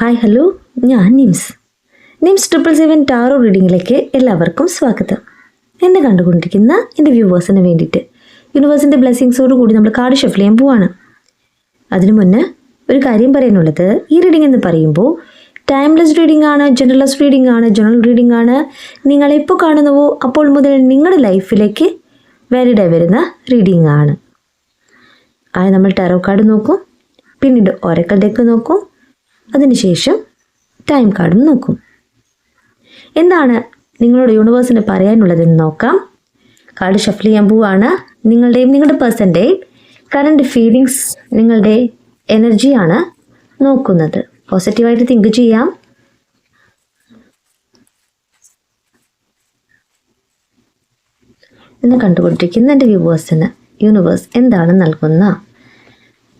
Hi hello ഞാൻ Nims. Nims triple seven tarot റീഡിങ്ങിലേക്ക് എല്ലാവർക്കും സ്വാഗതം. എന്നെ കണ്ടുകൊണ്ടിരിക്കുന്ന എന്റെ വ്യൂവേഴ്സിന് വേണ്ടിയിട്ട് യൂണിവേഴ്സിന്റെ ബ്ലെസ്സിങ്സോട് കൂടി നമ്മൾ കാർഡ് ഷഫിൽ ചെയ്യാൻ പോവാണ്. അതിനു മുന്നേ ഒരു കാര്യം പറയാനുള്ളത്. ഈ റീഡിംഗ് എന്ന് പറയുമ്പോൾ ടൈംലെസ് റീഡിംഗ് ആണ് ജനറലസ് റീഡിംഗ് ആണ് ജനറൽ റീഡിംഗ് ആണ്. നിങ്ങളെപ്പോൾ കാണുന്നുവോ അപ്പോൾ മുതൽ നിങ്ങളുടെ ലൈഫിലേക്ക് വാലിഡ് ആയി വരുന്ന റീഡിംഗ് ആണ്. ആദ്യം നമ്മൾ ടാറോ കാർഡ് നോക്കും പിന്നീട് ഓരക്കൽ ഡെക്ക് നോക്കും അതിനുശേഷം ടൈം കാർഡും നോക്കും. എന്താണ് നിങ്ങളോട് യൂണിവേഴ്സിന് പറയാനുള്ളതെന്ന് നോക്കാം. കാർഡ് ഷഫിൾ ചെയ്യാൻ പോവാണ്. നിങ്ങളുടെയും നിങ്ങളുടെ പേഴ്സന്റെയും കറണ്ട് ഫീലിങ്സ് നിങ്ങളുടെ എനർജിയാണ് നോക്കുന്നത്. പോസിറ്റീവായിട്ട് തിങ്ക് ചെയ്യാം. എന്ന് കണ്ടുകൊണ്ടിരിക്കുന്ന എന്റെ വ്യൂവേഴ്സിന് യൂണിവേഴ്സ് എന്താണ് നൽകുന്ന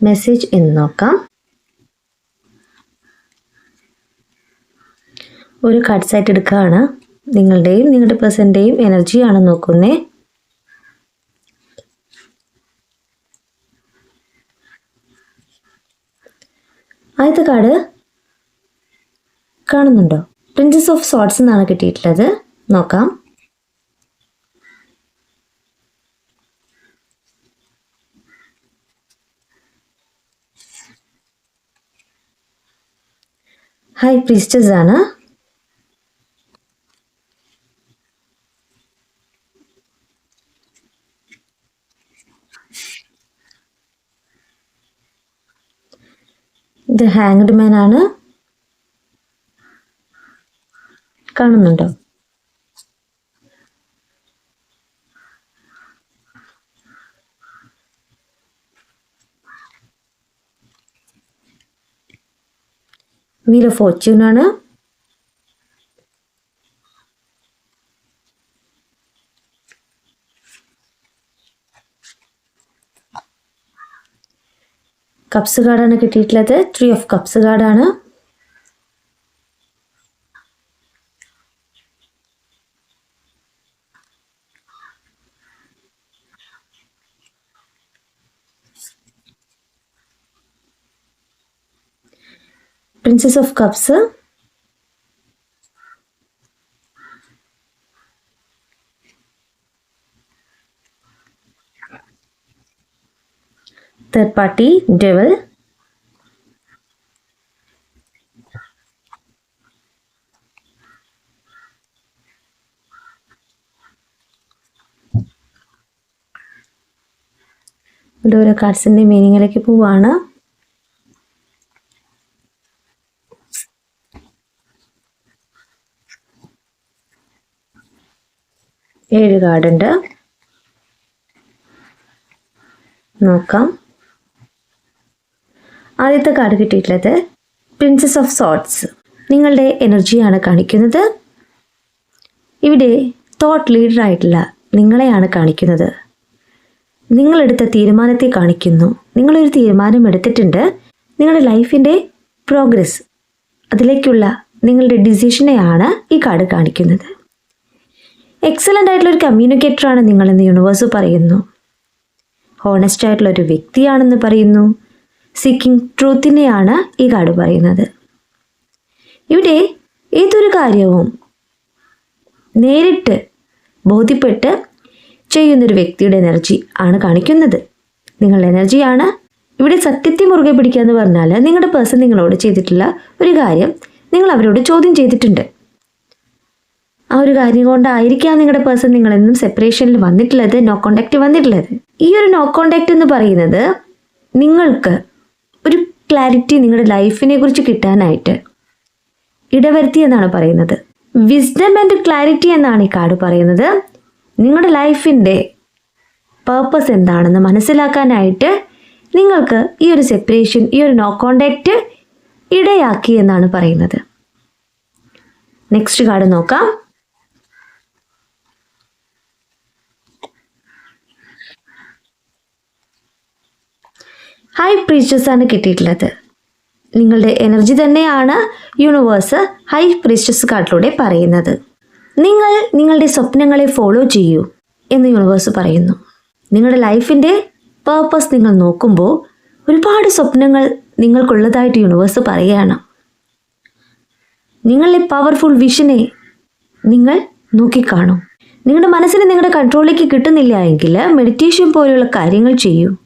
മെസ്സേജ് എന്ന് നോക്കാം. ഒരു കാർഡ് സെറ്റ് എടുക്കുകയാണ്. നിങ്ങളുടെയും നിങ്ങളുടെ പേഴ്സന്റെയും എനർജിയാണ് നോക്കുന്നത് ആദ്യത്തെ കാർഡ് കാണുന്നുണ്ടോ? പ്രിൻസസ് ഓഫ് സോട്ട്സ് എന്നാണ് കിട്ടിയിട്ടുള്ളത്. നോക്കാം. ഹൈ പ്രിസ്റ്റസ് ആണ്. ഇത് ഹാങ്ഡ് മാൻ ആണ്. കാണുന്നുണ്ടോ? വീൽ ഓഫ് ഫോർച്യൂൺ ആണ്. കപ്സ് കാർഡാണ് കിട്ടിയിട്ടുള്ളത് ത്രീ ഓഫ് കപ്സ് കാർഡാണ് princess of cups third party devil. ഓരോ കാർഡ്സിന്റെ മീനിങ്ങിലേക്ക് പോവാണ്. ഏഴ് കാർഡുണ്ട് നോക്കാം. ആദ്യത്തെ കാർഡ് കിട്ടിയിട്ടുള്ളത് പ്രിൻസസ് ഓഫ് സോട്ട്സ് നിങ്ങളുടെ എനർജിയാണ് കാണിക്കുന്നത്. ഇവിടെ തോട്ട് ലീഡർ ആയിട്ടുള്ള നിങ്ങളെയാണ് കാണിക്കുന്നത്. നിങ്ങളെടുത്ത തീരുമാനത്തെ കാണിക്കുന്നു. നിങ്ങളൊരു തീരുമാനം എടുത്തിട്ടുണ്ട്. നിങ്ങളുടെ ലൈഫിന്റെ പ്രോഗ്രസ് അതിലേക്കുള്ള നിങ്ങളുടെ ഡിസിഷനെയാണ് ഈ കാർഡ് കാണിക്കുന്നത്. എക്സലന്റ് ആയിട്ടുള്ള ഒരു കമ്മ്യൂണിക്കേറ്ററാണ് നിങ്ങളെന്ന് യൂണിവേഴ്സ് പറയുന്നു. ഹോണസ്റ്റ് ആയിട്ടുള്ള ഒരു വ്യക്തിയാണെന്ന് പറയുന്നു. സീക്കിംഗ് ട്രൂത്തിനെയാണ് ഈ കാർഡ് പറയുന്നത്. ഇവിടെ ഏതൊരു കാര്യവും നേരിട്ട് ബോധ്യപ്പെട്ട് ചെയ്യുന്നൊരു വ്യക്തിയുടെ എനർജി ആണ് കാണിക്കുന്നത്. നിങ്ങളുടെ എനർജിയാണ് ഇവിടെ സത്യത്തെ മുറുകെ പിടിക്കുക എന്ന് പറഞ്ഞാൽ നിങ്ങളുടെ പേഴ്സൺ നിങ്ങളോട് ചെയ്തിട്ടുള്ള ഒരു കാര്യം നിങ്ങൾ അവരോട് ചോദ്യം ചെയ്തിട്ടുണ്ട്. ആ ഒരു കാര്യം കൊണ്ടായിരിക്കാം നിങ്ങളുടെ പേഴ്സൺ നിങ്ങളെന്നും സെപ്പറേഷനിൽ വന്നിട്ടുള്ളത് നോ കോണ്ടാക്റ്റ് വന്നിട്ടുള്ളത്. ഈ ഒരു നോ കോണ്ടാക്റ്റ് എന്ന് പറയുന്നത് നിങ്ങൾക്ക് ഒരു ക്ലാരിറ്റി നിങ്ങളുടെ ലൈഫിനെ കുറിച്ച് കിട്ടാനായിട്ട് ഇടവരുത്തി എന്നാണ് പറയുന്നത്. വിസ്ഡം ആൻഡ് ക്ലാരിറ്റി എന്നാണ് ഈ കാർഡ് പറയുന്നത്. നിങ്ങളുടെ ലൈഫിന്റെ പേർപ്പസ് എന്താണെന്ന് മനസ്സിലാക്കാനായിട്ട് നിങ്ങൾക്ക് ഈ ഒരു സെപ്പറേഷൻ ഈ ഒരു നോ കോണ്ടാക്റ്റ് ഇടയാക്കി എന്നാണ് പറയുന്നത്. നെക്സ്റ്റ് കാർഡ് നോക്കാം. ഹൈ പ്രീസ്റ്റസ് ആണ് കിട്ടിയിട്ടുള്ളത്. നിങ്ങളുടെ എനർജി തന്നെയാണ് യൂണിവേഴ്സ് ഹൈ പ്രീസ്റ്റസ് കാർഡിലൂടെ പറയുന്നത്. നിങ്ങൾ നിങ്ങളുടെ സ്വപ്നങ്ങളെ ഫോളോ ചെയ്യൂ എന്ന് യൂണിവേഴ്സ് പറയുന്നു. നിങ്ങളുടെ ലൈഫിന്റെ പേർപ്പസ് നിങ്ങൾ നോക്കുമ്പോൾ ഒരുപാട് സ്വപ്നങ്ങൾ നിങ്ങൾക്കുള്ളതായിട്ട് യൂണിവേഴ്സ് പറയുകയാണ്. നിങ്ങളുടെ പവർഫുൾ വിഷനെ നിങ്ങൾ നോക്കിക്കാണും. നിങ്ങളുടെ മനസ്സിനെ നിങ്ങളുടെ കൺട്രോളിലേക്ക് കിട്ടുന്നില്ല എങ്കിൽ മെഡിറ്റേഷൻ പോലെയുള്ള കാര്യങ്ങൾ ചെയ്യൂ.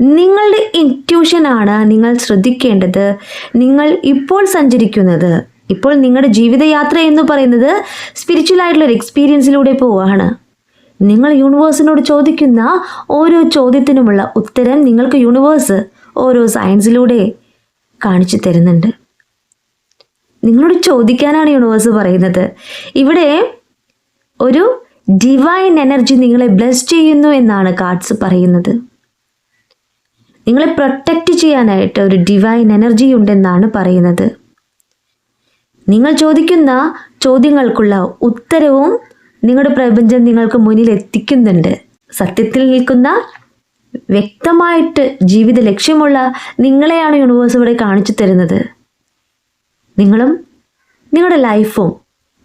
നിങ്ങളുടെ ഇന്റ്യൂഷൻ ആണ് നിങ്ങൾ ശ്രദ്ധിക്കേണ്ടത്. നിങ്ങൾ ഇപ്പോൾ സഞ്ചരിക്കുന്നത് ഇപ്പോൾ നിങ്ങളുടെ ജീവിതയാത്ര എന്ന് പറയുന്നത് സ്പിരിച്വൽ ആയിട്ടുള്ള ഒരു എക്സ്പീരിയൻസിലൂടെ പോവുകയാണ്. നിങ്ങൾ യൂണിവേഴ്സിനോട് ചോദിക്കുന്ന ഓരോ ചോദ്യത്തിനുമുള്ള ഉത്തരം നിങ്ങൾക്ക് യൂണിവേഴ്സ് ഓരോ സയൻസിലൂടെ കാണിച്ചു തരുന്നുണ്ട്. നിങ്ങളോട് ചോദിക്കാനാണ് യൂണിവേഴ്സ് പറയുന്നത്. ഇവിടെ ഒരു ഡിവൈൻ എനർജി നിങ്ങളെ ബ്ലെസ് ചെയ്യുന്നു എന്നാണ് കാർഡ്സ് പറയുന്നത്. നിങ്ങളെ പ്രൊട്ടക്റ്റ് ചെയ്യാനായിട്ട് ഒരു ഡിവൈൻ എനർജി ഉണ്ടെന്നാണ് പറയുന്നത്. നിങ്ങൾ ചോദിക്കുന്ന ചോദ്യങ്ങൾക്കുള്ള ഉത്തരവും നിങ്ങളുടെ പ്രപഞ്ചം നിങ്ങൾക്ക് മുന്നിൽ എത്തിക്കുന്നുണ്ട്. സത്യത്തിൽ നിൽക്കുന്ന വ്യക്തമായിട്ട് ജീവിത ലക്ഷ്യമുള്ള നിങ്ങളെയാണ് യൂണിവേഴ്സ് ഇവിടെ കാണിച്ചു തരുന്നത്. നിങ്ങളും നിങ്ങളുടെ ലൈഫും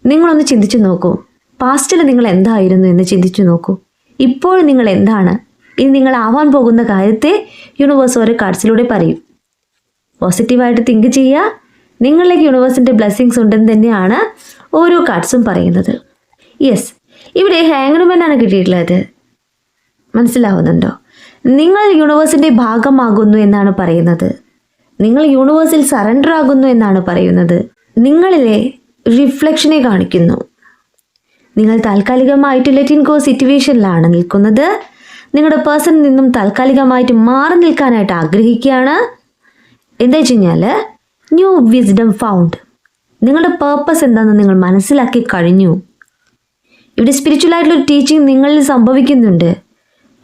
നിങ്ങളൊന്ന് ചിന്തിച്ചു നോക്കൂ. പാസ്റ്റിൽ നിങ്ങൾ എന്തായിരുന്നു എന്ന് ചിന്തിച്ചു നോക്കൂ. ഇപ്പോൾ നിങ്ങൾ എന്താണ് ഇനി നിങ്ങൾ ആവാൻ പോകുന്ന കാര്യത്തെ യൂണിവേഴ്സ് ഓരോ കാർഡ്സിലൂടെ പറയും. പോസിറ്റീവായിട്ട് തിങ്ക് ചെയ്യുക. നിങ്ങളിലേക്ക് യൂണിവേഴ്സിന്റെ ബ്ലെസ്സിങ്സ് ഉണ്ടെന്ന് തന്നെയാണ് ഓരോ കാർഡ്സും പറയുന്നത്. യെസ് ഇവിടെ ഹാങ്ങർമാനാണ് കിട്ടിയിട്ടുള്ളത്. മനസ്സിലാവുന്നുണ്ടോ? നിങ്ങൾ യൂണിവേഴ്സിന്റെ ഭാഗമാകുന്നു എന്നാണ് പറയുന്നത്. നിങ്ങൾ യൂണിവേഴ്സിൽ സറണ്ടർ ആകുന്നു എന്നാണ് പറയുന്നത്. നിങ്ങളിലെ റിഫ്ലക്ഷനെ കാണിക്കുന്നു. നിങ്ങൾ താൽക്കാലികമായിട്ട് ലെറ്റിൻ കോ സിറ്റുവേഷനിലാണ് നിൽക്കുന്നത്. നിങ്ങളുടെ പേഴ്സണിൽ നിന്നും താൽക്കാലികമായിട്ട് മാറി നിൽക്കാനായിട്ട് ആഗ്രഹിക്കുകയാണ്. എന്താ വെച്ച് കഴിഞ്ഞാൽ ന്യൂ വിസ്ഡം ഫൗണ്ട് നിങ്ങളുടെ പേർപ്പസ് എന്താണെന്ന് നിങ്ങൾ മനസ്സിലാക്കി കഴിഞ്ഞു. ഇവിടെ സ്പിരിച്വൽ ആയിട്ടുള്ള ഒരു ടീച്ചിങ് നിങ്ങളിൽ സംഭവിക്കുന്നുണ്ട്.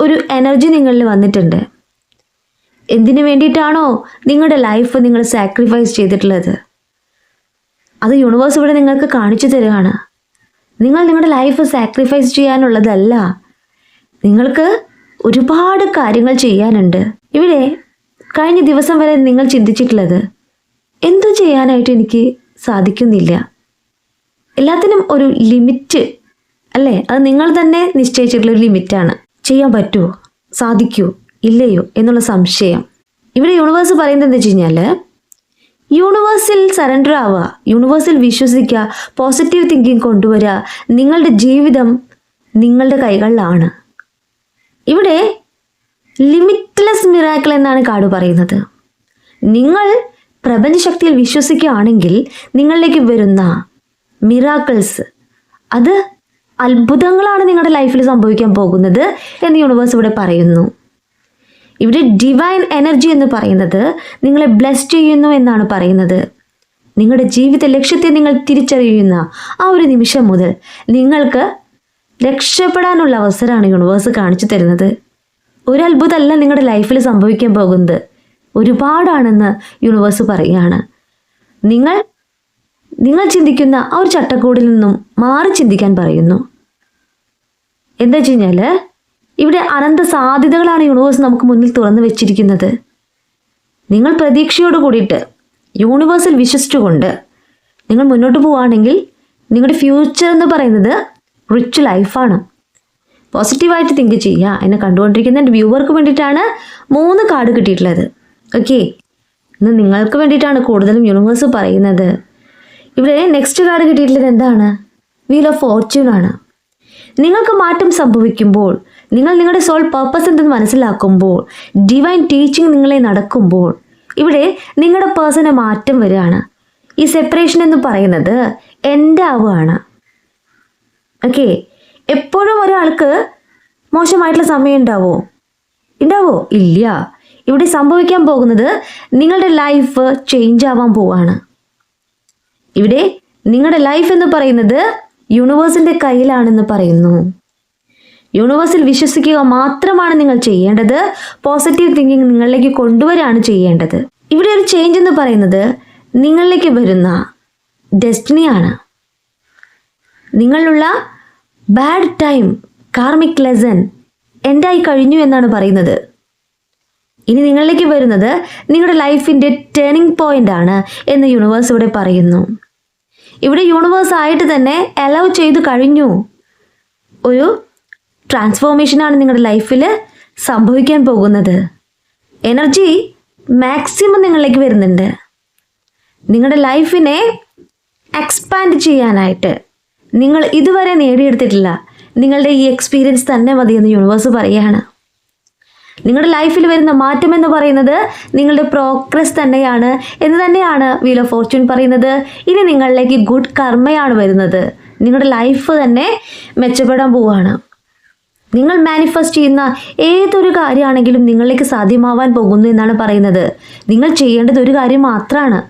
ഒരു എനർജി നിങ്ങളിൽ വന്നിട്ടുണ്ട്. എന്തിനു വേണ്ടിയിട്ടാണോ നിങ്ങളുടെ ലൈഫ് നിങ്ങൾ സാക്രിഫൈസ് ചെയ്തിട്ടുള്ളത്? അത് യൂണിവേഴ്സ് ഇവിടെ നിങ്ങൾക്ക് കാണിച്ചു തരികയാണ്. നിങ്ങൾ നിങ്ങളുടെ ലൈഫ് സാക്രിഫൈസ് ചെയ്യാനുള്ളതല്ല. നിങ്ങൾക്ക് ഒരുപാട് കാര്യങ്ങൾ ചെയ്യാനുണ്ട്. ഇവിടെ കഴിഞ്ഞ ദിവസം വരെ നിങ്ങൾ ചിന്തിച്ചിട്ടുള്ളത് എന്തു ചെയ്യാനായിട്ട് എനിക്ക് സാധിക്കുന്നില്ല. എല്ലാത്തിനും ഒരു ലിമിറ്റ് അല്ലേ? അത് നിങ്ങൾ തന്നെ നിശ്ചയിച്ചിട്ടുള്ള ഒരു ലിമിറ്റാണ്. ചെയ്യാൻ പറ്റുമോ? സാധിക്കുമോ? ഇല്ലയോ? എന്നുള്ള സംശയം. ഇവിടെ യൂണിവേഴ്സ് പറയുന്നത് എന്താ വെച്ച് കഴിഞ്ഞാൽ യൂണിവേഴ്സിൽ സറണ്ടർ ആവുക യൂണിവേഴ്സിൽ വിശ്വസിക്കുക പോസിറ്റീവ് തിങ്കിങ് കൊണ്ടുവരിക നിങ്ങളുടെ ജീവിതം നിങ്ങളുടെ കൈകളിലാണ്. ഇവിടെ ലിമിറ്റ്ലെസ് മിറാക്കിൾ എന്നാണ് കാട് പറയുന്നത്. നിങ്ങൾ പ്രപഞ്ചശക്തിയിൽ വിശ്വസിക്കുകയാണെങ്കിൽ നിങ്ങളിലേക്ക് വരുന്ന മിറാക്കിൾസ് അത് അത്ഭുതങ്ങളാണ് നിങ്ങളുടെ ലൈഫിൽ സംഭവിക്കാൻ പോകുന്നത് എന്ന് യൂണിവേഴ്സ് ഇവിടെ പറയുന്നു. ഇവിടെ ഡിവൈൻ എനർജി എന്ന് പറയുന്നത് നിങ്ങളെ ബ്ലെസ് ചെയ്യുന്നു എന്നാണ് പറയുന്നത്. നിങ്ങളുടെ ജീവിത ലക്ഷ്യത്തെ നിങ്ങൾ തിരിച്ചറിയുന്ന ആ ഒരു നിമിഷം മുതൽ നിങ്ങൾക്ക് രക്ഷപ്പെടാനുള്ള അവസരമാണ് യൂണിവേഴ്സ് കാണിച്ചു തരുന്നത്. ഒരു അത്ഭുതമല്ല നിങ്ങളുടെ ലൈഫിൽ സംഭവിക്കാൻ പോകുന്നത്. ഒരുപാടാണെന്ന് യൂണിവേഴ്സ് പറയുകയാണ്. നിങ്ങൾ നിങ്ങൾ ചിന്തിക്കുന്ന ആ ഒരു ചട്ടക്കൂടിൽ നിന്നും മാറി ചിന്തിക്കാൻ പറയുന്നു. എന്താ വെച്ച് കഴിഞ്ഞാൽ ഇവിടെ അനന്ത സാധ്യതകളാണ് യൂണിവേഴ്സ് നമുക്ക് മുന്നിൽ തുറന്നു വെച്ചിരിക്കുന്നത്. നിങ്ങൾ പ്രതീക്ഷയോട് കൂടിയിട്ട് യൂണിവേഴ്സിൽ വിശ്വസിച്ചുകൊണ്ട് നിങ്ങൾ മുന്നോട്ട് പോവുകയാണെങ്കിൽ നിങ്ങളുടെ ഫ്യൂച്ചർ എന്ന് പറയുന്നത് റിച്ച് ലൈഫാണ് പോസിറ്റീവായിട്ട് തിങ്ക് ചെയ്യുക എന്നെ കണ്ടുകൊണ്ടിരിക്കുന്ന എന്റെ വ്യൂവർക്ക് വേണ്ടിയിട്ടാണ് മൂന്ന് കാർഡ് കിട്ടിയിട്ടുള്ളത്. ഓക്കെ ഇന്ന് നിങ്ങൾക്ക് വേണ്ടിയിട്ടാണ് കൂടുതലും യൂണിവേഴ്സ് പറയുന്നത്. ഇവിടെ നെക്സ്റ്റ് കാർഡ് കിട്ടിയിട്ടുള്ളത് എന്താണ്? വീൽ ഓഫ് ഫോർച്യൂൺ ആണ്. നിങ്ങൾക്ക് മാറ്റം സംഭവിക്കുമ്പോൾ നിങ്ങൾ നിങ്ങളുടെ സോൾ പർപ്പസ് എന്തെന്ന് മനസ്സിലാക്കുമ്പോൾ ഡിവൈൻ ടീച്ചിങ് നിങ്ങളെ നടക്കുമ്പോൾ ഇവിടെ നിങ്ങളുടെ പേഴ്സണെ മാറ്റം വരികയാണ്. ഈ സെപ്പറേഷൻ എന്ന് പറയുന്നത് എന്റെ ആവുകയാണ് ഓക്കെ എപ്പോഴും ഒരാൾക്ക് മോശമായിട്ടുള്ള സമയം ഉണ്ടാവോ ഉണ്ടാവോ ഇല്ല. ഇവിടെ സംഭവിക്കാൻ പോകുന്നത് നിങ്ങളുടെ ലൈഫ് ചേഞ്ച് ആവാൻ പോവാണ്. ഇവിടെ നിങ്ങളുടെ ലൈഫ് എന്ന് പറയുന്നത് യൂണിവേഴ്സിന്റെ കയ്യിലാണെന്ന് പറയുന്നു. യൂണിവേഴ്സിൽ വിശ്വസിക്കുക മാത്രമാണ് നിങ്ങൾ ചെയ്യേണ്ടത്. പോസിറ്റീവ് തിങ്കിങ് നിങ്ങളിലേക്ക് കൊണ്ടുവരാണ് ചെയ്യേണ്ടത്. ഇവിടെ ഒരു ചേഞ്ച് എന്ന് പറയുന്നത് നിങ്ങളിലേക്ക് വരുന്ന ഡെസ്റ്റിനിയാണ് നിങ്ങളുള്ള ബാഡ് ടൈം കാർമിക് ലെസൺ എൻഡായി കഴിഞ്ഞു എന്നാണ് പറയുന്നത്. ഇനി നിങ്ങളിലേക്ക് വരുന്നത് നിങ്ങളുടെ ലൈഫിന്റെ ടേണിംഗ് പോയിന്റ് ആണ് എന്ന് യൂണിവേഴ്സ് ഇവിടെ പറയുന്നു. ഇവിടെ യൂണിവേഴ്സ് ആയിട്ട് തന്നെ അലൗ ചെയ്തു കഴിഞ്ഞു. ഒരു ട്രാൻസ്ഫോർമേഷനാണ് നിങ്ങളുടെ ലൈഫിൽ സംഭവിക്കാൻ പോകുന്നത്. എനർജി മാക്സിമം നിങ്ങളിലേക്ക് വരുന്നുണ്ട്. നിങ്ങളുടെ ലൈഫിനെ എക്സ്പാൻഡ് ചെയ്യാനായിട്ട് നിങ്ങൾ ഇതുവരെ നേടിയെടുത്തിട്ടില്ല. നിങ്ങളുടെ ഈ എക്സ്പീരിയൻസ് തന്നെ മതിയെന്ന് യൂണിവേഴ്സ് പറയുകയാണ് നിങ്ങളുടെ ലൈഫിൽ വരുന്ന മാറ്റം എന്ന് പറയുന്നത് നിങ്ങളുടെ പ്രോഗ്രസ് തന്നെയാണ് എന്ന് തന്നെയാണ് വീൽ ഓഫ് ഫോർച്യൂൺ പറയുന്നത്. ഇനി നിങ്ങളിലേക്ക് ഗുഡ് കർമ്മയാണ് വരുന്നത്. നിങ്ങളുടെ ലൈഫ് തന്നെ മെച്ചപ്പെടാൻ പോവുകയാണ്. നിങ്ങൾ മാനിഫെസ്റ്റ് ചെയ്യുന്ന ഏതൊരു കാര്യമാണെങ്കിലും നിങ്ങളിലേക്ക് സാധ്യമാവാൻ പോകുന്നു എന്നാണ് പറയുന്നത്. നിങ്ങൾ ചെയ്യേണ്ടത് ഒരു കാര്യം മാത്രമാണ്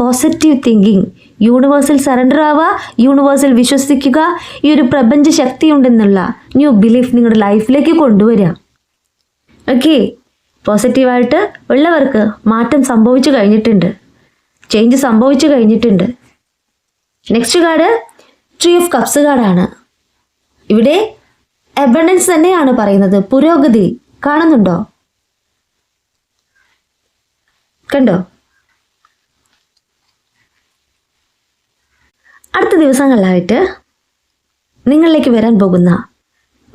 പോസിറ്റീവ് തിങ്കിങ് യൂണിവേഴ്സൽ സറണ്ടർ ആവുക യൂണിവേഴ്സിൽ വിശ്വസിക്കുക. ഈ ഒരു പ്രപഞ്ച ശക്തി ഉണ്ടെന്നുള്ള ന്യൂ ബിലീഫ് നിങ്ങളുടെ ലൈഫിലേക്ക് കൊണ്ടുവരിക. ഓക്കെ പോസിറ്റീവായിട്ട് ഉള്ളവർക്ക് മാറ്റം സംഭവിച്ചു കഴിഞ്ഞിട്ടുണ്ട്. ചേഞ്ച് സംഭവിച്ചു കഴിഞ്ഞിട്ടുണ്ട്. Next card three of cups കാർഡാണ് ഇവിടെ എബണ്ടൻസ് തന്നെയാണ് പറയുന്നത്. പുരോഗതി കാണുന്നുണ്ടോ? കണ്ടോ? അടുത്ത ദിവസങ്ങളിലായിട്ട് നിങ്ങളിലേക്ക് വരാൻ പോകുന്ന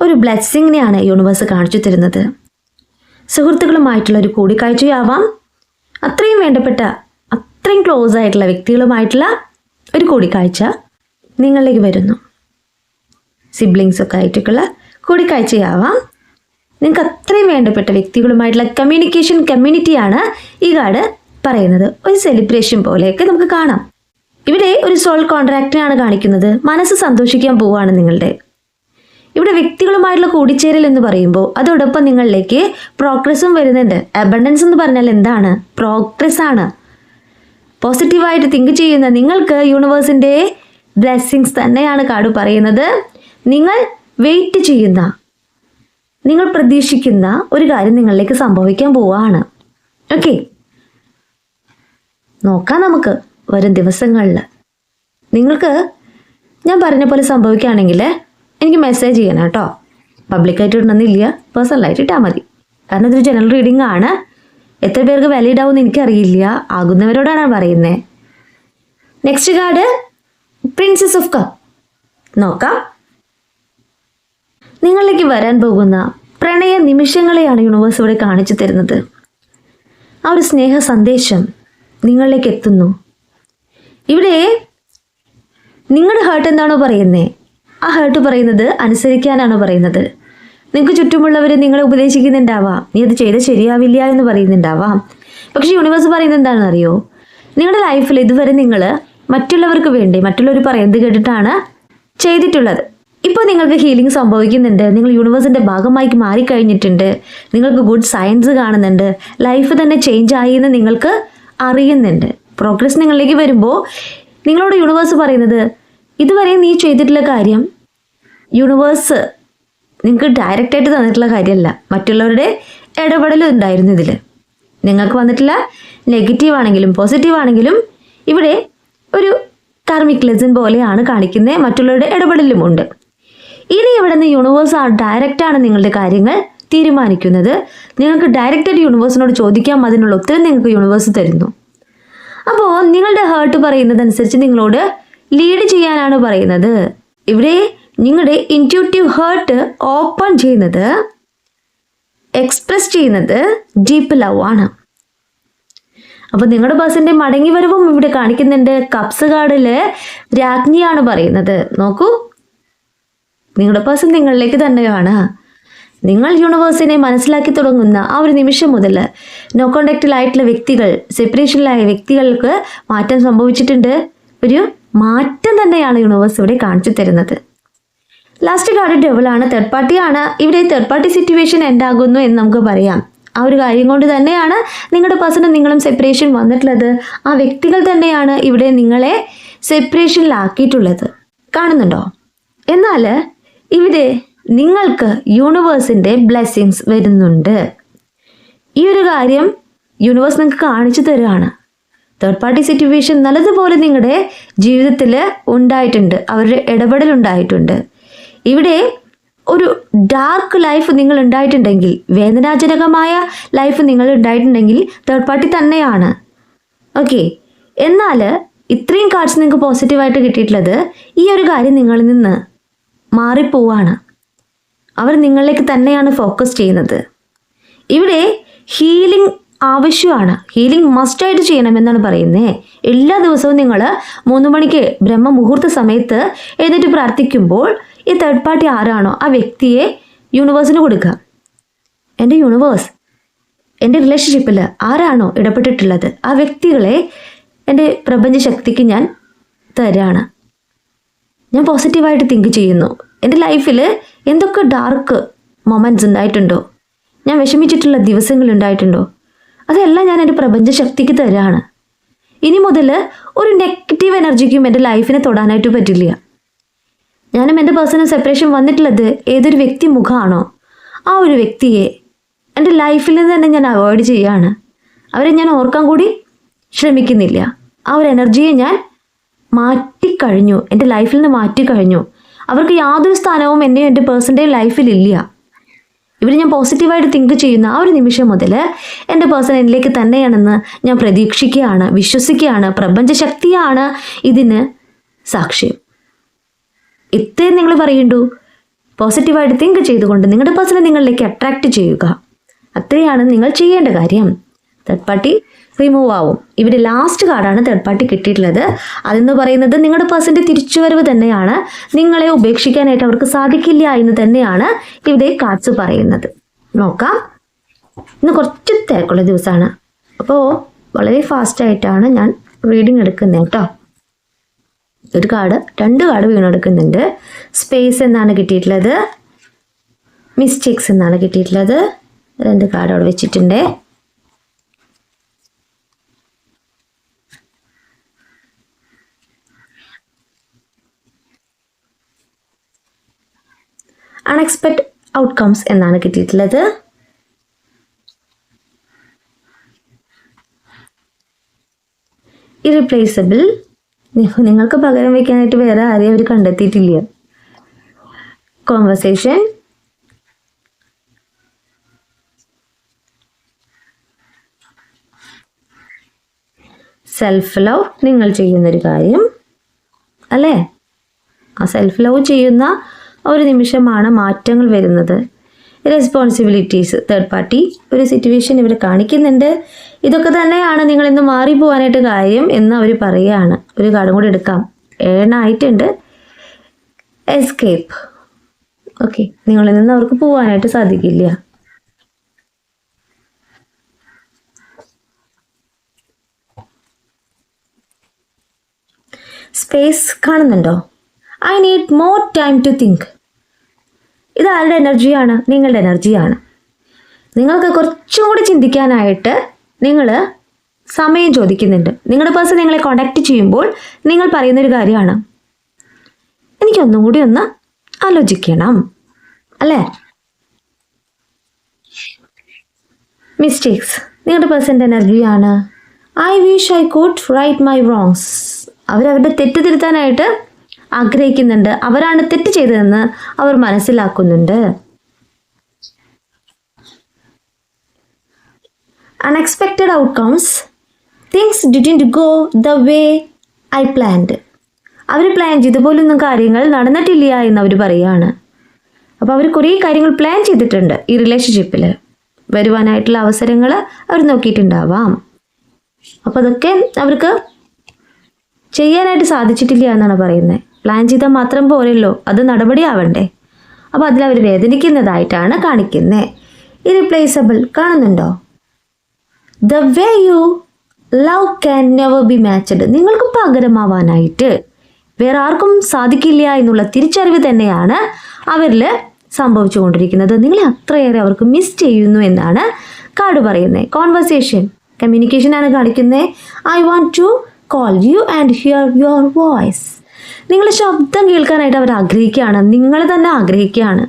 ഒരു ബ്ലെസ്സിങ്ങിനെയാണ് യൂണിവേഴ്സ് കാണിച്ചു തരുന്നത്. സുഹൃത്തുക്കളുമായിട്ടുള്ള ഒരു കൂടിക്കാഴ്ചയാവാം. അത്രയും വേണ്ടപ്പെട്ട അത്രയും ക്ലോസ് ആയിട്ടുള്ള വ്യക്തികളുമായിട്ടുള്ള ഒരു കൂടിക്കാഴ്ച നിങ്ങളിലേക്ക് വരുന്നു. സിബ്ലിങ്സൊക്കെ ആയിട്ടുള്ള കൂടിക്കാഴ്ചയാവാം. നിങ്ങൾക്ക് അത്രയും വേണ്ടപ്പെട്ട വ്യക്തികളുമായിട്ടുള്ള കമ്മ്യൂണിക്കേഷൻ കമ്മ്യൂണിറ്റിയാണ് ഈ കാർഡ് പറയുന്നത്. ഒരു സെലിബ്രേഷൻ പോലെയൊക്കെ നമുക്ക് കാണാം. ഇവിടെ ഒരു സോൾ കോൺട്രാക്റ്റിനാണ് കാണിക്കുന്നത്. മനസ്സ് സന്തോഷിക്കാൻ പോവുകയാണ് നിങ്ങളുടെ. ഇവിടെ വ്യക്തികളുമായിട്ടുള്ള കൂടിച്ചേരൽ എന്ന് പറയുമ്പോൾ അതോടൊപ്പം നിങ്ങളിലേക്ക് പ്രോഗ്രസ്സും വരുന്നുണ്ട്. അബണ്ടൻസ് എന്ന് പറഞ്ഞാൽ എന്താണ്? പ്രോഗ്രസ് ആണ്. പോസിറ്റീവായിട്ട് തിങ്ക് ചെയ്യുന്ന നിങ്ങൾക്ക് യൂണിവേഴ്സിന്റെ ബ്ലെസ്സിങ്സ് തന്നെയാണ് കാട് പറയുന്നത്. നിങ്ങൾ വെയിറ്റ് ചെയ്യുന്ന നിങ്ങൾ പ്രതീക്ഷിക്കുന്ന ഒരു കാര്യം നിങ്ങളിലേക്ക് സംഭവിക്കാൻ പോവാണ് ഓക്കെ നോക്കാം നമുക്ക്. വരും ദിവസങ്ങളിൽ. നിങ്ങൾക്ക് ഞാൻ പറഞ്ഞ പോലെ സംഭവിക്കുകയാണെങ്കിൽ എനിക്ക് മെസ്സേജ് ചെയ്യണം കേട്ടോ. പബ്ലിക്കായിട്ട് ഇടണമെന്നില്ല പേഴ്സണലായിട്ട് ഇട്ടാൽ മതി. കാരണം ഇതൊരു ജനറൽ റീഡിംഗ് ആണ്. എത്ര പേർക്ക് വാലിഡ് ആവുമെന്ന് എനിക്കറിയില്ല. ആകുന്നവരോടാണ് പറയുന്നത് next card princess of cup നോക്കാം. നിങ്ങളിലേക്ക് വരാൻ പോകുന്ന പ്രണയ നിമിഷങ്ങളെയാണ് യൂണിവേഴ്സ് ഇവിടെ കാണിച്ചു തരുന്നത്. ആ ഒരു സ്നേഹ സന്ദേശം നിങ്ങളിലേക്ക് എത്തുന്നു. ഇവിടെ നിങ്ങളുടെ ഹേർട്ട് എന്താണോ പറയുന്നത് ആ ഹേർട്ട് പറയുന്നത് അനുസരിക്കാനാണ് പറയുന്നത്? നിങ്ങൾക്ക് ചുറ്റുമുള്ളവർ നിങ്ങളെ ഉപദേശിക്കുന്നുണ്ടാവാം. നീ അത് ചെയ്ത് ശരിയാവില്ല എന്ന് പറയുന്നുണ്ടാവാം. പക്ഷേ യൂണിവേഴ്സ് പറയുന്നത് എന്താണെന്ന് അറിയോ? നിങ്ങളുടെ ലൈഫിൽ ഇതുവരെ നിങ്ങൾ മറ്റുള്ളവർക്ക് വേണ്ടി മറ്റുള്ളവർ പറയുന്നത് കേട്ടിട്ടാണ് ചെയ്തിട്ടുള്ളത്. ഇപ്പോൾ നിങ്ങൾക്ക് ഹീലിംഗ് സംഭവിക്കുന്നുണ്ട്. നിങ്ങൾ യൂണിവേഴ്സിന്റെ ഭാഗമായി മാറിക്കഴിഞ്ഞിട്ടുണ്ട്. നിങ്ങൾക്ക് ഗുഡ് സയൻസ് കാണുന്നുണ്ട്. ലൈഫ് തന്നെ ചേഞ്ച് ആയി എന്ന് നിങ്ങൾക്ക് അറിയുന്നുണ്ട്. പ്രോഗ്രസ് നിങ്ങളിലേക്ക് വരുമ്പോൾ നിങ്ങളോട് യൂണിവേഴ്സ് പറയുന്നത് ഇതുവരെ നീ ചെയ്തിട്ടുള്ള കാര്യം യൂണിവേഴ്സ് നിങ്ങൾക്ക് ഡയറക്റ്റായിട്ട് തന്നിട്ടുള്ള കാര്യമല്ല. മറ്റുള്ളവരുടെ ഇടപെടലും ഉണ്ടായിരുന്നു ഇതിൽ നിങ്ങൾക്ക് വന്നിട്ടുള്ള നെഗറ്റീവ് ആണെങ്കിലും പോസിറ്റീവ് ആണെങ്കിലും ഇവിടെ ഒരു കാർമിക് ലെസൺ പോലെയാണ് കാണിക്കുന്നത് മറ്റുള്ളവരുടെ ഇടപെടലും ഉണ്ട്. ഇനി ഇവിടെ നിന്ന് യൂണിവേഴ്സ് ഡയറക്റ്റാണ് നിങ്ങളുടെ കാര്യങ്ങൾ തീരുമാനിക്കുന്നത്. നിങ്ങൾക്ക് ഡയറക്റ്റായിട്ട് യൂണിവേഴ്സിനോട് ചോദിക്കാം. അതിനുള്ള ഉത്തരം നിങ്ങൾക്ക് യൂണിവേഴ്സ് തരുന്നു. അപ്പോൾ നിങ്ങളുടെ ഹേർട്ട് പറയുന്നതനുസരിച്ച് നിങ്ങളോട് ലീഡ് ചെയ്യാനാണ് പറയുന്നത്. ഇവിടെ നിങ്ങളുടെ ഇന്റ്യൂട്ടീവ് ഹേർട്ട് ഓപ്പൺ ചെയ്യുന്നത് എക്സ്പ്രസ് ചെയ്യുന്നത് ഡീപ്പ് ലവ് ആണ്. അപ്പോൾ നിങ്ങളുടെ ബസ്സിന്റെ മടങ്ങി വരവും ഇവിടെ കാണിക്കുന്നുണ്ട്. കപ്സ് കാർഡിൽ രാജ്ഞിയാണ് പറയുന്നത്. നോക്കൂ. നിങ്ങളുടെ പേഴ്സൺ നിങ്ങളിലേക്ക് തന്നെയാണ്. നിങ്ങൾ യൂണിവേഴ്സിനെ മനസ്സിലാക്കി തുടങ്ങുന്ന ആ ഒരു നിമിഷം മുതൽ നോ കോണ്ടാക്റ്റിലായിട്ടുള്ള വ്യക്തികൾ സെപ്പറേഷനിലായ വ്യക്തികൾക്ക് മാറ്റം സംഭവിച്ചിട്ടുണ്ട്. ഒരു മാറ്റം തന്നെയാണ് യൂണിവേഴ്സ് ഇവിടെ കാണിച്ചു തരുന്നത്. ലാസ്റ്റ് കാർഡ് ഡബിളാണ് തേർഡ് പാർട്ടിയാണ് ഇവിടെ തേർഡ് പാർട്ടി സിറ്റുവേഷൻ എന്താകുന്നു എന്ന് നമുക്ക് പറയാം. ആ ഒരു കാര്യം കൊണ്ട് തന്നെയാണ് നിങ്ങളുടെ പേഴ്സണും നിങ്ങളും സെപ്പറേഷൻ വന്നിട്ടുള്ളത്. ആ വ്യക്തികൾ തന്നെയാണ് ഇവിടെ നിങ്ങളെ സെപ്പറേഷനിലാക്കിയിട്ടുള്ളത് കാണുന്നുണ്ടോ? എന്നാൽ ഇവിടെ നിങ്ങൾക്ക് യൂണിവേഴ്സിന്റെ ബ്ലെസ്സിങ്സ് വരുന്നുണ്ട്. ഈ ഒരു കാര്യം യൂണിവേഴ്സ് നിങ്ങൾക്ക് കാണിച്ചു തരികയാണ് തേർഡ് പാർട്ടി സിറ്റുവേഷൻ നല്ലതുപോലെ നിങ്ങളുടെ ജീവിതത്തിൽ ഉണ്ടായിട്ടുണ്ട്. അവരുടെ ഇടപെടൽ ഉണ്ടായിട്ടുണ്ട്. ഇവിടെ ഒരു ഡാർക്ക് ലൈഫ് നിങ്ങൾ ഉണ്ടായിട്ടുണ്ടെങ്കിൽ വേദനാജനകമായ ലൈഫ് നിങ്ങൾ ഉണ്ടായിട്ടുണ്ടെങ്കിൽ തേർഡ് പാർട്ടി തന്നെയാണ്. ഓക്കെ എന്നാൽ ഇത്രയും കാർഡ്സ് നിങ്ങൾക്ക് പോസിറ്റീവായിട്ട് കിട്ടിയിട്ടുള്ളത് ഈ ഒരു കാര്യം നിങ്ങളിൽ നിന്ന് മാറിപ്പോവാണ്. അവർ നിങ്ങളിലേക്ക് തന്നെയാണ് ഫോക്കസ് ചെയ്യുന്നത്. ഇവിടെ ഹീലിംഗ് ആവശ്യമാണ്. ഹീലിംഗ് മസ്റ്റായിട്ട് ചെയ്യണമെന്നാണ് പറയുന്നത് എല്ലാ ദിവസവും നിങ്ങൾ മൂന്ന് മണിക്ക് ബ്രഹ്മ മുഹൂർത്ത സമയത്ത് എഴുന്നേറ്റ് പ്രാർത്ഥിക്കുമ്പോൾ ഈ തേർഡ് പാർട്ടി ആരാണോ ആ വ്യക്തിയെ യൂണിവേഴ്സിന് കൊടുക്കുക. എന്റെ യൂണിവേഴ്സ് എന്റെ റിലേഷൻഷിപ്പിൽ ആരാണോ ഇടപെട്ടിട്ടുള്ളത്? ആ വ്യക്തികളെ എന്റെ പ്രപഞ്ച ശക്തിക്ക് ഞാൻ തരാണ്. ഞാൻ പോസിറ്റീവായിട്ട് തിങ്ക് ചെയ്യുന്നു. എന്റെ ലൈഫിൽ എന്തൊക്കെ ഡാർക്ക് മൊമെന്റ്സ് ഉണ്ടായിട്ടുണ്ടോ? ഞാൻ വിഷമിച്ചിട്ടുള്ള ദിവസങ്ങൾ ഉണ്ടായിട്ടുണ്ടോ? അതെല്ലാം ഞാൻ എന്റെ പ്രപഞ്ച ശക്തിക്ക് തരാണ്. ഇനി മുതൽ ഒരു നെഗറ്റീവ് എനർജിക്കും എന്റെ ലൈഫിനെ തൊടാനായിട്ട് പറ്റില്ല. ഞാനും എന്റെ പേഴ്സണൽ സെപ്പറേഷൻ വന്നിട്ടുള്ളത് ഏതൊരു വ്യക്തി മുഖമാണോ ആ ഒരു വ്യക്തിയെ എന്റെ ലൈഫിൽ നിന്ന് തന്നെ ഞാൻ അവോയ്ഡ് ചെയ്യുകയാണ് അവരെ ഞാൻ ഓർക്കാൻ കൂടി ശ്രമിക്കുന്നില്ല. ആ ഒരു എനർജിയെ ഞാൻ മാറ്റിക്കഴിഞ്ഞു എന്റെ ലൈഫിൽ നിന്ന് മാറ്റിക്കഴിഞ്ഞു. അവർക്ക് യാതൊരു സ്ഥാനവും എന്റെയും എന്റെ പേഴ്സന്റെ ഇല്ല. ഇവർ ഞാൻ പോസിറ്റീവായിട്ട് തിങ്ക് ചെയ്യുന്ന ആ ഒരു നിമിഷം മുതൽ എന്റെ പേഴ്സൺ എന്നിലേക്ക് തന്നെയാണെന്ന് ഞാൻ പ്രതീക്ഷിക്കുകയാണ് വിശ്വസിക്കുകയാണ് പ്രപഞ്ചശക്തിയാണ് ഇതിന് സാക്ഷ്യം. ഇത്രയും നിങ്ങൾ പറയുണ്ടു? പോസിറ്റീവായിട്ട് തിങ്ക് ചെയ്തുകൊണ്ട് നിങ്ങളുടെ പേഴ്സണെ നിങ്ങളിലേക്ക് അട്രാക്റ്റ് ചെയ്യുക. അത്രയാണ് നിങ്ങൾ ചെയ്യേണ്ട കാര്യം. തേർഡ് പാർട്ടി റിമൂവ് ആവും ഇവിടെ ലാസ്റ്റ് കാർഡാണ് തേർഡ് പാർട്ടി കിട്ടിയിട്ടുള്ളത്. അതെന്ന് പറയുന്നത് നിങ്ങളുടെ പേഴ്സന്റെ തിരിച്ചുവരവ് തന്നെയാണ്. നിങ്ങളെ ഉപേക്ഷിക്കാനായിട്ട് അവർക്ക് സാധിക്കില്ല എന്ന് തന്നെയാണ് ഇവിടെ കാർഡ്സ് പറയുന്നത്. നോക്കാം. ഇന്ന് കുറച്ച് തിരക്കുള്ള ദിവസമാണ്. അപ്പോൾ വളരെ ഫാസ്റ്റായിട്ടാണ് ഞാൻ റീഡിങ് എടുക്കുന്നത് കേട്ടോ. ഒരു കാർഡ് രണ്ട് കാർഡ് വീണെടുക്കുന്നുണ്ട് സ്പേസ് എന്നാണ് കിട്ടിയിട്ടുള്ളത്. മിസ്റ്റേക്സ് എന്നാണ് കിട്ടിയിട്ടുള്ളത്. രണ്ട് കാർഡ് അവിടെ വെച്ചിട്ടുണ്ട്. അൺഎക്സ്പെക്ട് ഔട്ട്കംസ് എന്നാണ് കിട്ടിയിട്ടുള്ളത്. ഇറിപ്ലേസബിൾ നിങ്ങൾക്ക് പകരം വെക്കാനായിട്ട് വേറെ ആരെയും അവർ കണ്ടെത്തിയിട്ടില്ല. കോൺവെർസേഷൻ സെൽഫ് ലവ് നിങ്ങൾ ചെയ്യുന്നൊരു കാര്യം. അല്ലേ? ആ സെൽഫ് ലവ് ചെയ്യുന്ന ഒരു നിമിഷമാണ് മാറ്റങ്ങൾ വരുന്നത്. റെസ്പോൺസിബിലിറ്റീസ് തേർഡ് പാർട്ടി ഒരു സിറ്റുവേഷൻ ഇവർ കാണിക്കുന്നുണ്ട്. ഇതൊക്കെ തന്നെയാണ് നിങ്ങൾ ഇന്ന് മാറിപ്പോവാനായിട്ട് കാര്യം എന്ന് അവർ പറയുകയാണ്. ഒരു കാർഡും കൂടി എടുക്കാം. ഏണായിട്ടുണ്ട് എസ്കേപ്പ് ഓക്കെ നിങ്ങളിൽ നിന്ന് അവർക്ക് പോവാനായിട്ട് സാധിക്കില്ല. സ്പേസ് കാണുന്നുണ്ടോ? I need more time to think ഇത് ആരുടെ എനർജിയാണ്? നിങ്ങളുടെ എനർജിയാണ്. നിങ്ങൾക്ക് കുറച്ചും കൂടി ചിന്തിക്കാനായിട്ട് നിങ്ങൾ സമയം ചോദിക്കുന്നുണ്ട്. നിങ്ങളുടെ പേഴ്സൺ നിങ്ങളെ കോണ്ടാക്ട് ചെയ്യുമ്പോൾ നിങ്ങൾ പറയുന്നൊരു കാര്യമാണ്. എനിക്കൊന്നും കൂടി ഒന്ന് ആലോചിക്കണം. അല്ലേ? മിസ്റ്റേക്സ് നിങ്ങളുടെ പേഴ്സന്റെ എനർജിയാണ്. I wish I could right my wrongs അവരവരുടെ തെറ്റ് തിരുത്താനായിട്ട് ആഗ്രഹിക്കുന്നുണ്ട്. അവരാണ് തെറ്റ് ചെയ്തതെന്ന് അവർ മനസ്സിലാക്കുന്നുണ്ട്. Unexpected outcomes things didn't go the way I planned our plan ചെയ്ത പോലൊന്നും കാര്യങ്ങൾ നടന്നിട്ടില്ല എന്ന് അവർ പറയുകയാണ് അപ്പോൾ അവർ കുറേ കാര്യങ്ങൾ പ്ലാൻ ചെയ്തിട്ടുണ്ട് ഈ റിലേഷൻഷിപ്പിൽ വരുവാനായിട്ടുള്ള അവസരങ്ങൾ അവർ നോക്കിയിട്ടുണ്ടാവാം. അപ്പോൾ അതൊക്കെ അവർക്ക് ചെയ്യാനായിട്ട് സാധിച്ചിട്ടില്ല എന്നാണ് പറയുന്നത്. പ്ലാൻ ചെയ്താൽ മാത്രം പോരല്ലോ. അത് നടപടിയാവണ്ടേ. അപ്പോൾ അതിൽ അവർ വേദനിക്കുന്നതായിട്ടാണ് കാണിക്കുന്നത് ഇറിപ്ലേസബിൾ കാണുന്നുണ്ടോ? The way you love can never be matched നിങ്ങൾക്ക് പകരമാവാനായിട്ട് വേറെ ആർക്കും സാധിക്കില്ല എന്നുള്ള തിരിച്ചറിവ് തന്നെയാണ് അവരിൽ സംഭവിച്ചുകൊണ്ടിരിക്കുന്നത്. നിങ്ങളെ അത്രയേറെ അവർക്ക് മിസ് ചെയ്യുന്നു എന്നാണ് കാർഡ് പറയുന്നത് കോൺവെർസേഷൻ കമ്മ്യൂണിക്കേഷനാണ് കാണിക്കുന്നത് I want to call you and hear your voice നിങ്ങളുടെ ശബ്ദം കേൾക്കാനായിട്ട് അവർ ആഗ്രഹിക്കുകയാണ്. നിങ്ങൾ തന്നെ ആഗ്രഹിക്കുകയാണ്.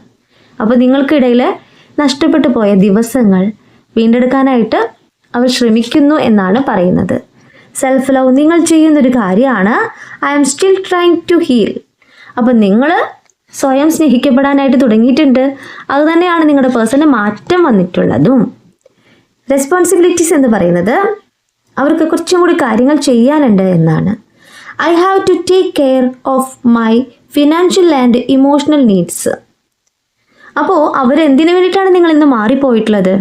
അപ്പോൾ നിങ്ങൾക്കിടയിൽ നഷ്ടപ്പെട്ടു പോയ ദിവസങ്ങൾ വീണ്ടെടുക്കാനായിട്ട് അവർ ശ്രമിക്കുന്നു എന്നാണ് പറയുന്നത്. സെൽഫ് ലവ് നിങ്ങൾ ചെയ്യുന്നൊരു കാര്യമാണ് I am still trying to heal അപ്പം നിങ്ങൾ സ്വയം സ്നേഹിക്കപ്പെടാനായിട്ട് തുടങ്ങിയിട്ടുണ്ട്. അതുതന്നെയാണ് നിങ്ങളുടെ പേഴ്സണൽ മാറ്റം വന്നിട്ടുള്ളതും. റെസ്പോൺസിബിലിറ്റീസ് എന്ന് പറയുന്നത് അവർക്ക് കുറച്ചും കൂടി കാര്യങ്ങൾ ചെയ്യാനുണ്ട് എന്നാണ്. I have to take care of my financial and emotional needs അപ്പോൾ അവരെന്തിനു വേണ്ടിയിട്ടാണ് നിങ്ങൾ ഇന്ന് മാറിപ്പോയിട്ടുള്ളത്?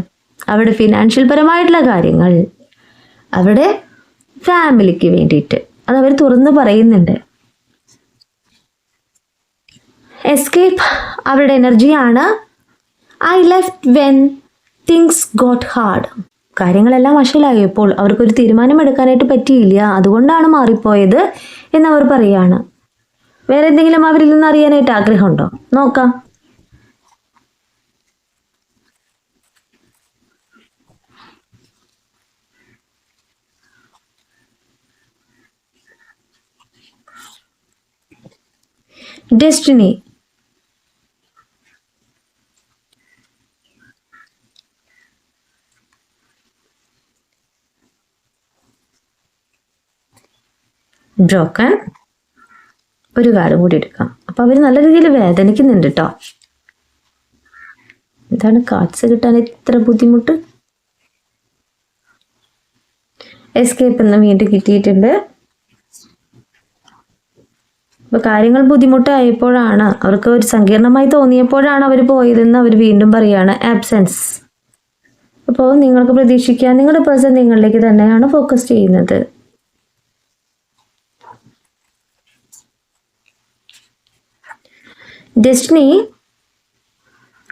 അവരുടെ ഫിനാൻഷ്യൽ പരമായിട്ടുള്ള കാര്യങ്ങൾ. അവരുടെ ഫാമിലിക്ക് വേണ്ടിയിട്ട്. അത് അവർ തുറന്ന് പറയുന്നുണ്ട്. എസ്കേപ്പ് അവരുടെ എനർജിയാണ് I left when things got hard കാര്യങ്ങളെല്ലാം വഷളായപ്പോൾ അവർക്കൊരു തീരുമാനമെടുക്കാനായിട്ട് പറ്റിയില്ല. അതുകൊണ്ടാണ് മാറിപ്പോയത് എന്നവർ പറയാണ്. വേറെ എന്തെങ്കിലും അവരിൽ നിന്ന് അറിയാനായിട്ട് ആഗ്രഹമുണ്ടോ? നോക്കാം. ഡെസ്റ്റിനി ബ്രോക്കൺ ഒരു കാർഡ് കൂടി എടുക്കാം. അപ്പോൾ അവർ നല്ല രീതിയിൽ വേദനിക്കുന്നുണ്ട് കേട്ടോ എന്താണ് കാർഡ്സ് കിട്ടാൻ ഇത്ര ബുദ്ധിമുട്ട്. എസ്കേപ്പ് എന്ന് വീണ്ടും കിട്ടിയിട്ടുണ്ട്. അപ്പോൾ കാര്യങ്ങൾ ബുദ്ധിമുട്ടായപ്പോഴാണ് അവർക്ക് ഒരു സങ്കീർണമായി തോന്നിയപ്പോഴാണ് അവർ പോയതെന്ന് അവർ വീണ്ടും പറയുകയാണ് ആബ്സെൻസ് അപ്പോൾ നിങ്ങൾക്ക് പ്രതീക്ഷിക്കാം നിങ്ങളുടെ പേഴ്സൺ നിങ്ങളിലേക്ക് തന്നെയാണ് ഫോക്കസ് ചെയ്യുന്നത്. Destiny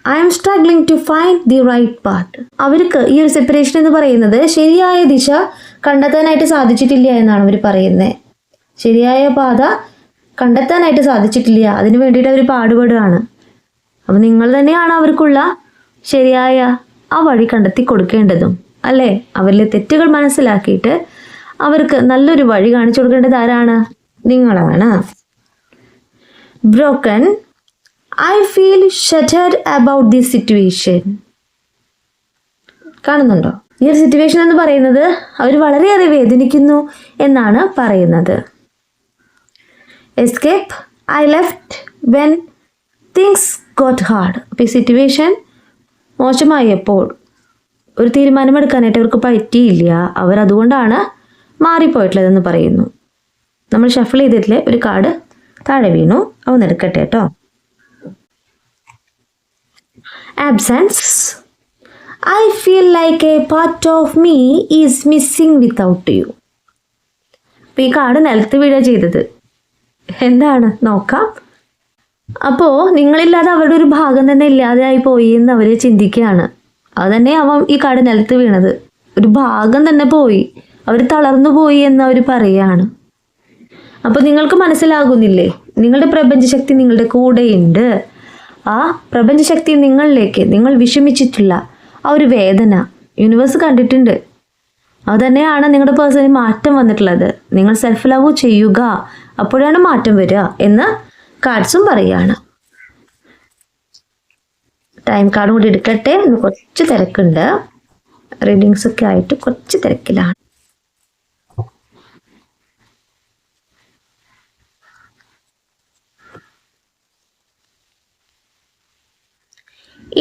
I'm struggling to find the right part അവർക്ക് ഈ ഒരു സെപ്പറേഷൻ എന്ന് പറയുന്നത് ശരിയായ ദിശ കണ്ടെത്താനായിട്ട് സാധിച്ചിട്ടില്ല എന്നാണ് അവർ പറയുന്നത് ശരിയായ പാത കണ്ടെത്താനായിട്ട് സാധിച്ചിട്ടില്ല. അതിന് വേണ്ടിയിട്ട് അവർ പാടുപെടുകയാണ്. അപ്പം നിങ്ങൾ തന്നെയാണ് അവർക്കുള്ള ശരിയായ ആ വഴി കണ്ടെത്തി കൊടുക്കേണ്ടതും അല്ലേ? അവരിലെ തെറ്റുകൾ മനസ്സിലാക്കിയിട്ട് അവർക്ക് നല്ലൊരു വഴി കാണിച്ചു കൊടുക്കേണ്ടത് ആരാണ്? നിങ്ങളാണ്. Broken I feel shattered about this situation കാണുന്നുണ്ടോ? ഈ ഒരു സിറ്റുവേഷൻ എന്ന് പറയുന്നത് അവർ വളരെയേറെ വേദനിക്കുന്നു എന്നാണ് പറയുന്നത്. Escape I left when things got hard അപ്പോൾ ഈ സിറ്റുവേഷൻ മോശമായപ്പോൾ ഒരു തീരുമാനമെടുക്കാനായിട്ട് അവർക്ക് പറ്റിയില്ല. അവരതുകൊണ്ടാണ് മാറിപ്പോയിട്ടുള്ളതെന്ന് പറയുന്നു. നമ്മൾ ഷഫിൾ ചെയ്തിട്ടില്ലേ? ഒരു കാർഡ് താഴെ വീണു. അവൻ എടുക്കട്ടെ കേട്ടോ absence i feel like a part of me is missing without you അപ്പോൾ ഈ കാർഡ് നിലത്ത് വീഴുക ചെയ്തത്. എന്താണ്? നോക്കാം. അപ്പോൾ നിങ്ങളില്ലാതെ അവരുടെ ഒരു ഭാഗം തന്നെ ഇല്ലാതെയായി പോയി എന്ന് അവർ ചിന്തിക്കുകയാണ്. അത് തന്നെ അവൻ ഈ കാട് നിലത്ത് വീണത്. ഒരു ഭാഗം തന്നെ പോയി. അവർ തളർന്നു പോയി എന്ന് അവർ പറയുകയാണ്. അപ്പോൾ നിങ്ങൾക്ക് മനസ്സിലാകുന്നില്ലേ? നിങ്ങളുടെ പ്രപഞ്ചശക്തി നിങ്ങളുടെ കൂടെയുണ്ട്. ആ പ്രപഞ്ചശക്തി നിങ്ങളിലേക്ക് നിങ്ങൾ വിഷമിച്ചിട്ടുള്ള ആ ഒരു വേദന യൂണിവേഴ്സ് കണ്ടിട്ടുണ്ട്. അത് തന്നെയാണ് നിങ്ങളുടെ പേഴ്സണിൽ മാറ്റം വന്നിട്ടുള്ളത്. നിങ്ങൾ സെൽഫ് ലവ് ചെയ്യുക. അപ്പോഴാണ് മാറ്റം വരിക എന്ന് കാർഡ്സും പറയുകയാണ് ടൈം കാർഡും കൂടി എടുക്കട്ടെ. കുറച്ച് തിരക്കുണ്ട്. റീഡിങ്സൊക്കെ ആയിട്ട് കുറച്ച് തിരക്കിലാണ്.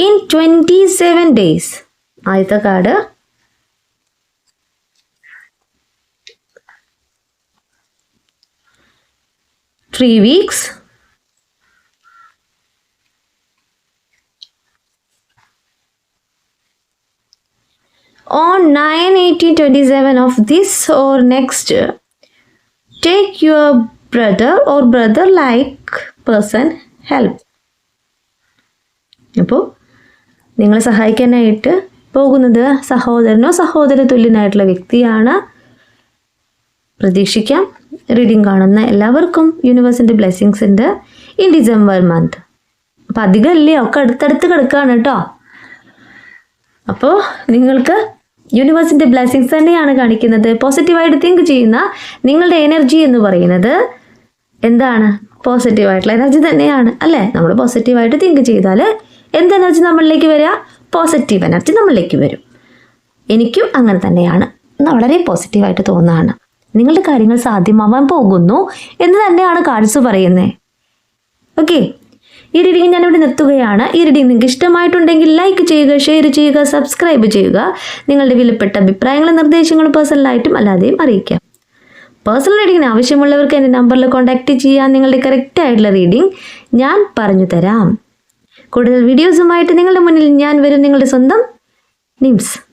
ഇൻ ട്വൻറ്റി സെവൻ ഡേയ്സ് ആദ്യത്തെ card three weeks. On 9 18 27 of this or next, take your brother or brother like person help. അപ്പോൾ നിങ്ങളെ സഹായിക്കാനായിട്ട് പോകുന്നത് സഹോദരനോ സഹോദര തുല്യനായിട്ടുള്ള വ്യക്തിയാണ്. പ്രതീക്ഷിക്കാം. റീഡിംഗ് കാണുന്ന എല്ലാവർക്കും യൂണിവേഴ്സിന്റെ ബ്ലെസ്സിങ്സ് ഉണ്ട്. ഇൻ ഡിസംബർ മന്ത് അപ്പം അധികമല്ലേ? ഒക്കെ അടുത്തടുത്ത് കിടക്കുകയാണ് കേട്ടോ. അപ്പോൾ നിങ്ങൾക്ക് യൂണിവേഴ്സിന്റെ ബ്ലെസ്സിങ്സ് തന്നെയാണ് കാണിക്കുന്നത്. പോസിറ്റീവായിട്ട് തിങ്ക് ചെയ്യുന്ന നിങ്ങളുടെ എനർജി എന്ന് പറയുന്നത് എന്താണ്? പോസിറ്റീവായിട്ടുള്ള എനർജി തന്നെയാണ്. അല്ലേ? നമ്മൾ പോസിറ്റീവായിട്ട് തിങ്ക് ചെയ്താൽ എന്ത് എനർജി നമ്മളിലേക്ക് വരിക പോസിറ്റീവ് എനർജി നമ്മളിലേക്ക് വരും. എനിക്കും അങ്ങനെ തന്നെയാണ്. വളരെ പോസിറ്റീവായിട്ട് തോന്നുകയാണ് നിങ്ങളുടെ കാര്യങ്ങൾ സാധ്യമാവാൻ പോകുന്നു എന്ന് തന്നെയാണ് കാർഡ്സ് പറയുന്നത് ഓക്കെ ഈ റീഡിംഗ് ഞാനിവിടെ നിർത്തുകയാണ്. ഈ റീഡിങ് നിങ്ങൾക്ക് ഇഷ്ടമായിട്ടുണ്ടെങ്കിൽ ലൈക്ക് ചെയ്യുക ഷെയർ ചെയ്യുക സബ്സ്ക്രൈബ് ചെയ്യുക. നിങ്ങളുടെ വിലപ്പെട്ട അഭിപ്രായങ്ങളും നിർദ്ദേശങ്ങളും പേഴ്സണലായിട്ടും അല്ലാതെയും അറിയിക്കാം. പേഴ്സണൽ റീഡിങ്ങിന് ആവശ്യമുള്ളവർക്ക് എന്റെ നമ്പറിൽ കോൺടാക്റ്റ് ചെയ്യാൻ നിങ്ങളുടെ കറക്റ്റ് ആയിട്ടുള്ള റീഡിംഗ് ഞാൻ പറഞ്ഞു തരാം. കൂടുതൽ വീഡിയോസുമായിട്ട് നിങ്ങളുടെ മുന്നിൽ ഞാൻ വരും നിങ്ങളുടെ സ്വന്തം നിംസ്.